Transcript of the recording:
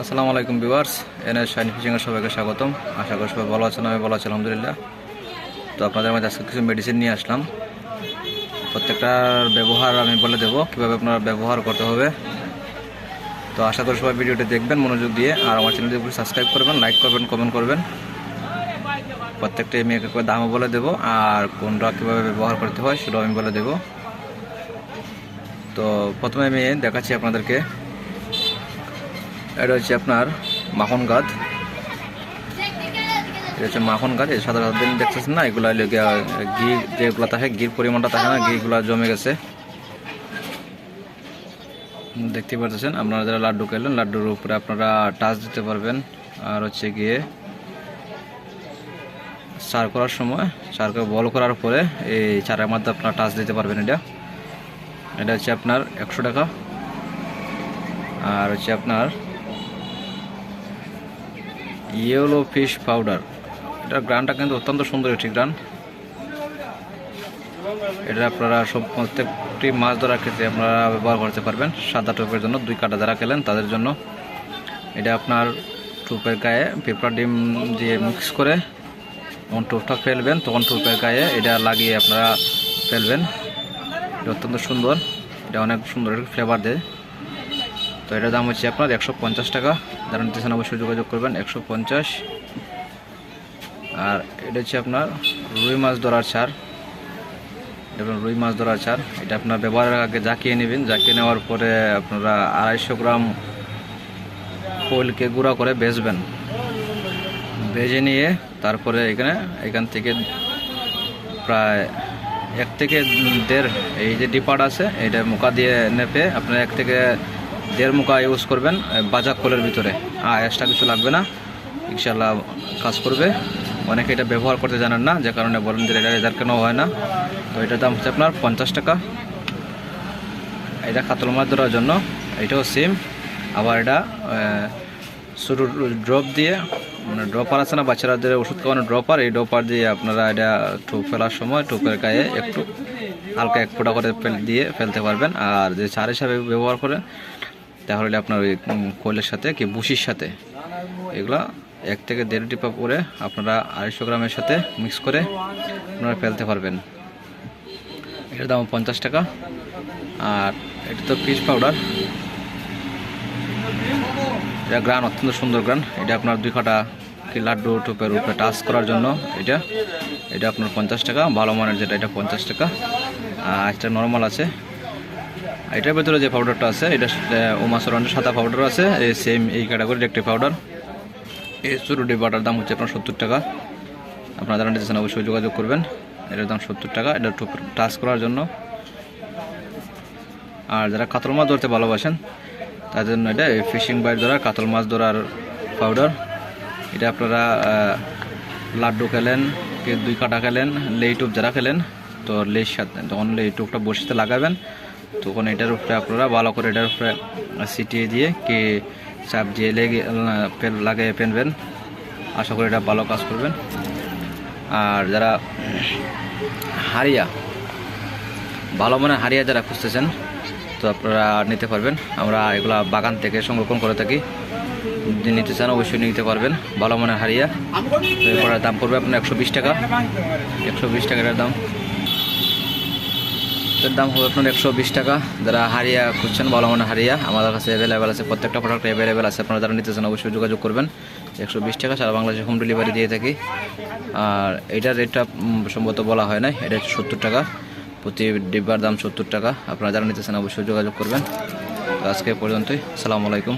আসসালামু আলাইকুম viewers, NS shine ফিশিংয়ের সবাইকে স্বাগতম। আশা করি সবাই ভালো আছেন আমি ভালো আছি, আলহামদুলিল্লাহ। তো আপনাদের মাঝে আজকে কিছু মেডিসিন নিয়ে আসলাম। প্রত্যেকটার ব্যবহার আমি বলে দেবো, কীভাবে আপনারা ব্যবহার করতে হবে। তো আশা করি সবাই ভিডিওটি দেখবেন, মনোযোগ দিয়ে। আর আমার চ্যানেলটি সাবস্ক্রাইব করবেন লাইক করবেন কমেন্ট করবেন। প্রত্যেকটা এক দামও বলে দেবো, আর কোনটা কীভাবে ব্যবহার করতে হয় সেটাও আমি বলে দেবো। তো প্রথমে আমি দেখাচ্ছি আপনাদেরকে। এটা হচ্ছে আপনার মাখন গাছ। এটা হচ্ছে মাখন গাছ, এই সাদা দিন দেখতেছেন না? এগুলো ঘি যেগুলো থাকে, ঘির পরিমাণটা থাকে না, ঘিগুলো জমে গেছে। দেখতে পাচ্ছেন আপনারা যারা লাড্ডু খেলেন, লাড্ডুর উপরে আপনারা টাচ দিতে পারবেন। আর হচ্ছে গিয়ে চার করার সময় চারকে বল করার পরে এই চারের মধ্যে আপনারা টাচ দিতে পারবেন এটা। এটা হচ্ছে আপনার একশো টাকা। আর হচ্ছে আপনার ইয়েলো ফিশ পাউডার এটার গ্রানটা কিন্তু অত্যন্ত সুন্দর একটি গ্রান। এটা আপনারা সব প্রত্যেকটি মাছ ধরার ক্ষেত্রে আপনারা ব্যবহার করতে পারবেন। সাদা টোপের জন্য দুই কাটা যারা খেলেন তাদের জন্য। এটা আপনার টোপের গায়ে পেপার ডিম দিয়ে মিক্স করে যখন টোপটা ফেলবেন তখন টোপের গায়ে এটা লাগিয়ে আপনারা ফেলবেন। এটা অত্যন্ত সুন্দর। এটা অনেক সুন্দর ফ্লেভার দেয়। তো এটার দাম হচ্ছে আপনার একশো পঞ্চাশ টাকা। যারা নিতে চান অবশ্যই যোগাযোগ করবেন, একশো পঞ্চাশ। আর এটা হচ্ছে আপনার রুই মাছ ধরার চার এবং রুই মাছ ধরার চার এটা আপনার ব্যবহারের আগে জাকিয়ে নেবেন। জাকিয়ে নেওয়ার পরে আপনারা আড়াইশো গ্রাম পোলকে গুঁড়া করে বেচবেন। ভেজে নিয়ে তারপরে এখানে, এখান থেকে প্রায় এক থেকে দেড়, এই যে ডিপার্ট আছে এটা মুখা দিয়ে নেপে আপনার এক থেকে দেড় মুখা ইউজ করবেন বাজার কলের ভিতরে। আর এক্সট্রা কিছু লাগবে না। ইনশাল্লাহ কাজ করবে। অনেকে এটা ব্যবহার করতে জানেন না, যে কারণে বলেন যে এটা রেজাল্ট কেন হয় না। তো এটার দাম হচ্ছে আপনার পঞ্চাশ টাকা। এটা কাতল মাছ ধরার জন্য। এটাও সেম আবার এটা শুরু ড্রপ দিয়ে মানে ড্রপার আছে না বাচ্চারাদের ওষুধ খাওয়ানো ড্রপার এই ড্রপার দিয়ে আপনারা এটা টোপ ফেলার সময়, টোপের গায়ে একটু হালকা এক ফোঁটা করে ফেল, দিয়ে ফেলতে পারবেন। আর যে সার হিসাবে ব্যবহার করে তাহলে আপনার ওই কোলের সাথে কি বুসির সাথে? এগুলা এক থেকে দেড় টিপা করে আপনারা আড়াইশো গ্রামের সাথে মিক্স করে আপনারা ফেলতে পারবেন। এটার দাম পঞ্চাশ টাকা। আর এটা তো ফিশ পাউডার। এটা গ্রান, অত্যন্ত সুন্দর গ্রান। এটা আপনার দুই কাটা কি লাড্ডু, টুপের উপরে টাচ করার জন্য এটা। এটা আপনার পঞ্চাশ টাকা, ভালো মানের যেটা, এটা পঞ্চাশ টাকা। আর এটা নর্মাল আছে এটার ভেতরে যে পাউডারটা আছে, এটা ওমাসরানের সাদা পাউডার আছে এই সেম এই ক্যাটাগরির একটি পাউডার এই ছোটো ডিব্বাটার দাম হচ্ছে আপনার সত্তর টাকা। আপনারা যারা নিতেছেন অবশ্যই যোগাযোগ করবেন। এটার দাম সত্তর টাকা, এটা টাচ করার জন্য। আর যারা কাতল মাছ ধরতে ভালোবাসেন তার জন্য এটা ফিশিং বাইট ধরা, কাতল মাছ ধরার পাউডার এটা আপনারা লাড্ডু খেলেন কি দুই কাটা খেলেন, লেই টুপ যারা খেলেন, তো লেই সাথে তখন লেই টুপটা বসিতে লাগাবেন। তখন এটার উপরে আপনারা ভালো করে এটার উপরে সিটিয়ে দিয়ে কি চাপ দিয়ে লেগে লাগিয়ে পেনবেন। আশা করি এটা ভালো কাজ করবেন। আর যারা হারিয়া, ভালো মনে হারিয়া যারা খুঁজতেছেন, তো আপনারা নিতে পারবেন। আমরা এগুলা বাগান থেকে সংরক্ষণ করে থাকি। যদি নিতে চান, অবশ্যই নিতে পারবেন। ভালো মনে হারিয়া। এরপরে দাম পড়বে আপনার একশো বিশ টাকা। একশো বিশ টাকার দাম। এর দাম হবে আপনার একশো বিশ টাকা। যারা হারিয়া খুঁজছেন, ভালো মনে হারিয়া, আমাদের কাছে অ্যাভেলেবেল আছে, প্রত্যেকটা প্রোডাক্ট অ্যাভেলেবেল আছে, আপনারা যারা নিতে চান অবশ্যই যোগাযোগ করবেন। একশো বিশ টাকা সারা বাংলাদেশে হোম ডেলিভারি দিয়ে থাকি। আর এটার রেটটা সম্ভবত বলা হয় না এটা সত্তর টাকা। প্রতি ডিব্বার দাম সত্তর টাকা। আপনারা যারা নিতে চান অবশ্যই যোগাযোগ করবেন। আজকে পর্যন্তই। আসসালামু আলাইকুম।